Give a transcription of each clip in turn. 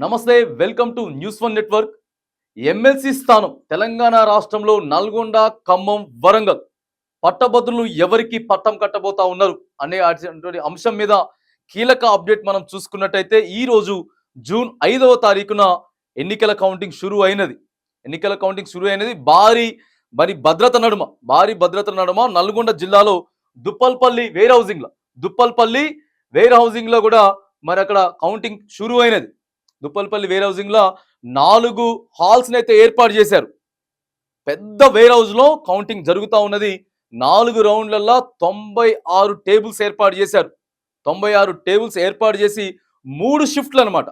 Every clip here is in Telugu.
నమస్తే welcome to news one network. MLC స్థానం తెలంగాణ రాష్ట్రంలో నల్గొండ ఖమ్మం వరంగల్. పట్టభద్రులు ఎవరికి పట్టం కట్టబోతా ఉన్నారు అనే అటువంటి అంశం మీద కీలక అప్డేట్ మనం చూసుకున్నట్టయితే ఈ రోజు జూన్ ఐదవ తారీఖున ఎన్నికల కౌంటింగ్ షురు అయినది. ఎన్నికల కౌంటింగ్ షురు అయినది భారీ మరి భద్రత నడుమ భారీ భద్రత నడుమ నల్గొండ జిల్లాలో దుప్పల్పల్లి వేర్ హౌసింగ్లో. దుప్పల్పల్లి వేర్ హౌసింగ్లో కూడా మరి అక్కడ కౌంటింగ్ షురు అయినది. దుప్పలపల్లి వేర్ హౌసింగ్లో నాలుగు హాల్స్ని అయితే ఏర్పాటు చేశారు. పెద్ద వేర్ హౌస్లో కౌంటింగ్ జరుగుతూ ఉన్నది. నాలుగు రౌండ్లలో తొంభై ఆరు టేబుల్స్ ఏర్పాటు చేశారు. తొంభై ఆరు టేబుల్స్ ఏర్పాటు చేసి మూడు షిఫ్ట్లు అనమాట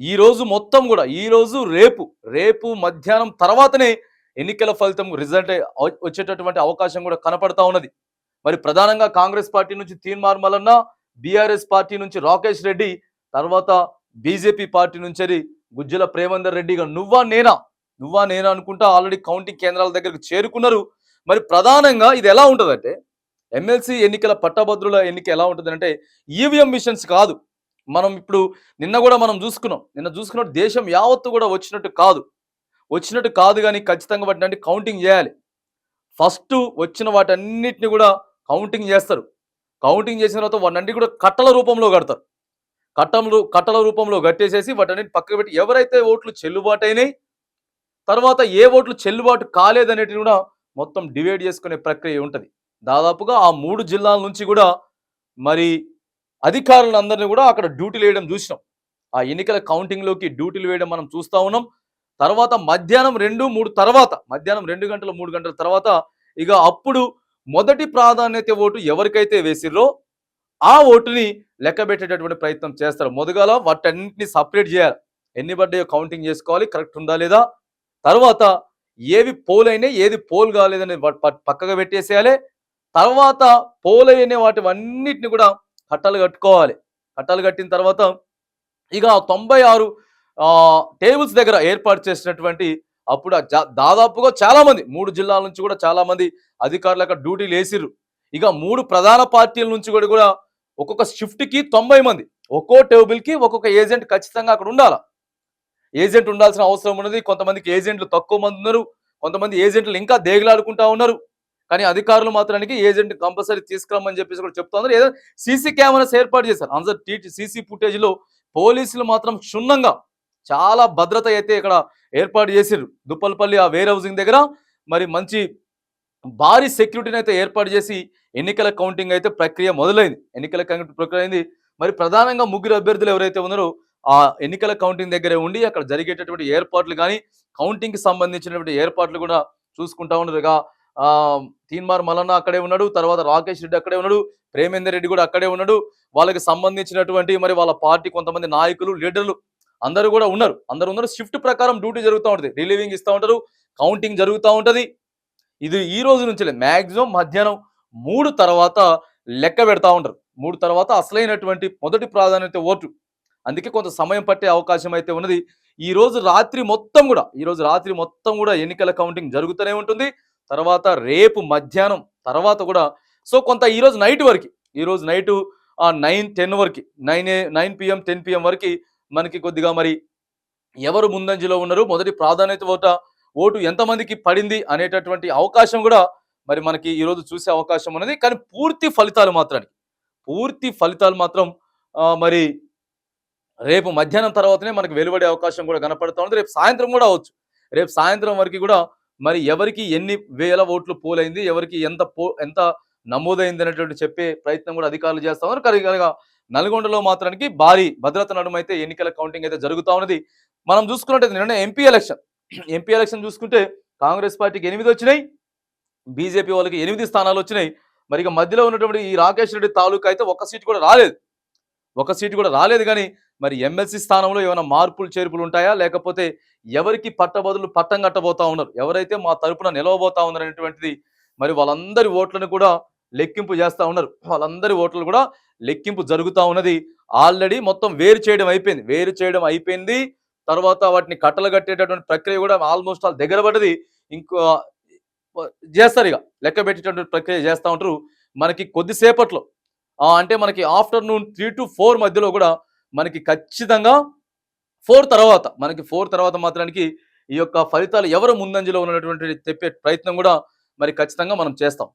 ఈరోజు మొత్తం కూడా ఈ రోజు రేపు రేపు మధ్యాహ్నం తర్వాతనే ఎన్నికల ఫలితం రిజల్ట్ వచ్చేటటువంటి అవకాశం కూడా కనపడతా ఉన్నది. మరి ప్రధానంగా కాంగ్రెస్ పార్టీ నుంచి తీన్మార్ మల్లన్న బీఆర్ఎస్ పార్టీ నుంచి రాకేష్ రెడ్డి తర్వాత బీజేపీ పార్టీ నుంచి గుజ్జల ప్రేమందర్ రెడ్డిగా నువ్వా నేనా? నువ్వా నేనా అనుకుంటా ఆల్రెడీ కౌంటింగ్ కేంద్రాల దగ్గరకు చేరుకున్నారు. మరి ప్రధానంగా ఇది ఎలా ఉంటుందంటే ఎమ్మెల్సీ ఎన్నికల పట్టభద్రుల ఎన్నిక ఎలా ఉంటుంది అంటే ఈవీఎం మిషన్స్ కాదు. మనం ఇప్పుడు నిన్న కూడా మనం చూసుకున్నాం. నిన్న చూసుకున్నట్టు దేశం యావత్తు కూడా వచ్చినట్టు కాదు. వచ్చినట్టు కాదు కానీ ఖచ్చితంగా వాటిని కౌంటింగ్ చేయాలి. ఫస్ట్ వచ్చిన వాటన్నిటిని కూడా కౌంటింగ్ చేస్తారు. కౌంటింగ్ చేసిన తర్వాత వాటన్నిటి కూడా కట్టల రూపంలో కడతారు. కట్టంలు కట్టల రూపంలో కట్టేసేసి వాటన్నిటి పక్కకు పెట్టి ఎవరైతే ఓట్లు చెల్లుబాటు అయినాయి తర్వాత ఏ ఓట్లు చెల్లుబాటు కాలేదనేటివి కూడా మొత్తం డివైడ్ చేసుకునే ప్రక్రియ ఉంటుంది. దాదాపుగా ఆ మూడు జిల్లాల నుంచి కూడా మరి అధికారులందరినీ కూడా అక్కడ డ్యూటీలు వేయడం చూసినాం. ఆ ఎన్నికల కౌంటింగ్లోకి డ్యూటీలు వేయడం మనం చూస్తూ ఉన్నాం. తర్వాత మధ్యాహ్నం రెండు మూడు తర్వాత మధ్యాహ్నం రెండు గంటల మూడు గంటల తర్వాత ఇక అప్పుడు మొదటి ప్రాధాన్యత ఓటు ఎవరికైతే వేసిర్రో ఆ ఓటుని లెక్క పెట్టేటటువంటి ప్రయత్నం చేస్తారు. మొదగాల వాటన్నింటిని సపరేట్ చేయాలి. ఎన్ని పడ్డాయో కౌంటింగ్ చేసుకోవాలి కరెక్ట్ ఉందా లేదా? తర్వాత ఏవి పోల్ అయినాయి ఏది పోల్ కాలేదని పక్కగా పెట్టేసేయాలి. తర్వాత పోల్ అయిన వాటి అన్నిటిని కూడా కట్టలు కట్టుకోవాలి. కట్టలు కట్టిన తర్వాత ఇక తొంభై ఆరు టేబుల్స్ దగ్గర ఏర్పాటు చేసినటువంటి అప్పుడు దాదాపుగా చాలామంది మూడు జిల్లాల నుంచి కూడా చాలామంది అధికారులు అక్కడ డ్యూటీలు వేసిర్రు. ఇక మూడు ప్రధాన పార్టీల నుంచి కూడా కూడా ఒక్కొక్క షిఫ్ట్కి తొంభై మంది. ఒక్కో టేబుల్కి ఒక్కొక్క ఏజెంట్ ఖచ్చితంగా అక్కడ ఉండాలి. ఏజెంట్ ఉండాల్సిన అవసరం ఉన్నది. కొంతమందికి ఏజెంట్లు తక్కువ మంది ఉన్నారు. కొంతమంది ఏజెంట్లు ఇంకా దేగులాడుకుంటా ఉన్నారు. కానీ అధికారులు మాత్రానికి ఏజెంట్ కంపల్సరీ తీసుకురమ్మని చెప్పేసి కూడా చెప్తున్నారు ఏదో సీసీ కెమెరాస్ ఏర్పాటు చేశారు. అందరు టీటీ సీసీ ఫుటేజ్లో పోలీసులు మాత్రం క్షుణ్ణంగా చాలా భద్రత అయితే ఇక్కడ ఏర్పాటు చేసిర్రు. దుప్పలపల్లి ఆ వేర్ హౌసింగ్ దగ్గర. మరి మంచి భారీ సెక్యూరిటీని అయితే ఏర్పాటు చేసి ఎన్నికల కౌంటింగ్ అయితే ప్రక్రియ మొదలైంది. ఎన్నికల కౌంటింగ్ ప్రక్రియ అయింది. మరి ప్రధానంగా ముగ్గురు అభ్యర్థులు ఎవరైతే ఉన్నారో ఆ ఎన్నికల కౌంటింగ్ దగ్గరే ఉండి అక్కడ జరిగేటటువంటి ఏర్పాట్లు కానీ కౌంటింగ్కి సంబంధించినటువంటి ఏర్పాట్లు కూడా చూసుకుంటా ఉన్నారుగా ఆ తీన్మార్ మలన్న అక్కడే ఉన్నాడు తర్వాత రాకేష్ రెడ్డి అక్కడే ఉన్నాడు ప్రేమేందర్ రెడ్డి కూడా అక్కడే ఉన్నాడు. వాళ్ళకి సంబంధించినటువంటి మరి వాళ్ళ పార్టీ కొంతమంది నాయకులు లీడర్లు అందరూ కూడా ఉన్నారు. అందరూ ఉన్నారు. షిఫ్ట్ ప్రకారం డ్యూటీ జరుగుతూ ఉంటుంది. రిలీవింగ్ ఇస్తూ ఉంటారు. కౌంటింగ్ జరుగుతూ ఉంటుంది. ఇది ఈ రోజు నుంచి మ్యాక్సిమం మధ్యాహ్నం మూడు తర్వాత లెక్క పెడతా ఉంటారు. మూడు తర్వాత అసలైనటువంటి మొదటి ప్రాధాన్యత ఓటు. అందుకే కొంత సమయం పట్టే అవకాశం అయితే ఉన్నది. ఈ రోజు రాత్రి మొత్తం కూడా ఈ రోజు రాత్రి మొత్తం కూడా ఎన్నికల కౌంటింగ్ జరుగుతూనే ఉంటుంది. తర్వాత రేపు మధ్యాహ్నం తర్వాత కూడా సో కొంత ఈ రోజు నైట్ వరకు ఈ రోజు నైట్ నైన్ టెన్ వరకు nine nine PM ten PM వరకు మనకి కొద్దిగా మరి ఎవరు ముందంజలో ఉన్నారు? మొదటి ప్రాధాన్యత ఓట ఓటు ఎంతమందికి పడింది అనేటటువంటి అవకాశం కూడా మరి మనకి ఈ రోజు చూసే అవకాశం ఉన్నది. కానీ పూర్తి ఫలితాలు మాత్రానికి పూర్తి ఫలితాలు మాత్రం మరి రేపు మధ్యాహ్నం తర్వాతనే మనకు వెలువడే అవకాశం కూడా కనపడతా ఉంది రేపు సాయంత్రం కూడా అవచ్చు రేపు సాయంత్రం వరకు కూడా మరి ఎవరికి ఎన్ని వేల ఓట్లు పోలైంది ఎవరికి ఎంత పో ఎంత నమోదైంది అనేటువంటి చెప్పే ప్రయత్నం కూడా అధికారులు చేస్తా ఉన్నారు. కానీ కనుక నల్గొండలో మాత్రానికి భారీ భద్రత నడుమైతే ఎన్నికల కౌంటింగ్ అయితే జరుగుతూ ఉన్నది. మనం చూసుకున్నట్టయితే నిన్న ఎంపీ ఎలక్షన్. ఎంపీ ఎలక్షన్ చూసుకుంటే కాంగ్రెస్ పార్టీకి ఎనిమిది వచ్చినాయి బీజేపీ వాళ్ళకి ఎనిమిది స్థానాలు వచ్చినాయి. మరి ఇక మధ్యలో ఉన్నటువంటి ఈ రాకేష్ రెడ్డి తాలూకా అయితే ఒక్క సీటు కూడా రాలేదు. ఒక సీటు కూడా రాలేదు కానీ మరి ఎమ్మెల్సీ స్థానంలో ఏమైనా మార్పులు చేర్పులు ఉంటాయా? లేకపోతే ఎవరికి పట్టబదులు పట్టం కట్టబోతా ఉన్నారు? ఎవరైతే మా తరపున నిలవబోతా ఉన్నారు అనేటువంటిది మరి వాళ్ళందరి ఓట్లను కూడా లెక్కింపు చేస్తూ ఉన్నారు. వాళ్ళందరి ఓట్లు కూడా లెక్కింపు జరుగుతూ ఉన్నది. ఆల్రెడీ మొత్తం వేరు చేయడం అయిపోయింది. వేరు చేయడం అయిపోయింది. తర్వాత వాటిని కట్టలు కట్టేటటువంటి ప్రక్రియ కూడా ఆల్మోస్ట్ ఆల్ దగ్గర పడ్డది. ఇంకో చేస్తారు ఇక. లెక్క పెట్టేటటువంటి ప్రక్రియ చేస్తూ ఉంటారు. మనకి కొద్దిసేపట్లో అంటే మనకి ఆఫ్టర్నూన్ త్రీ టు ఫోర్ మధ్యలో కూడా మనకి ఖచ్చితంగా ఫోర్ తర్వాత మనకి ఫోర్ తర్వాత మాత్రానికి ఈ యొక్క ఫలితాలు ఎవరు ముందంజలో ఉన్నటువంటి చెప్పే ప్రయత్నం కూడా మరి ఖచ్చితంగా మనం చేస్తాం.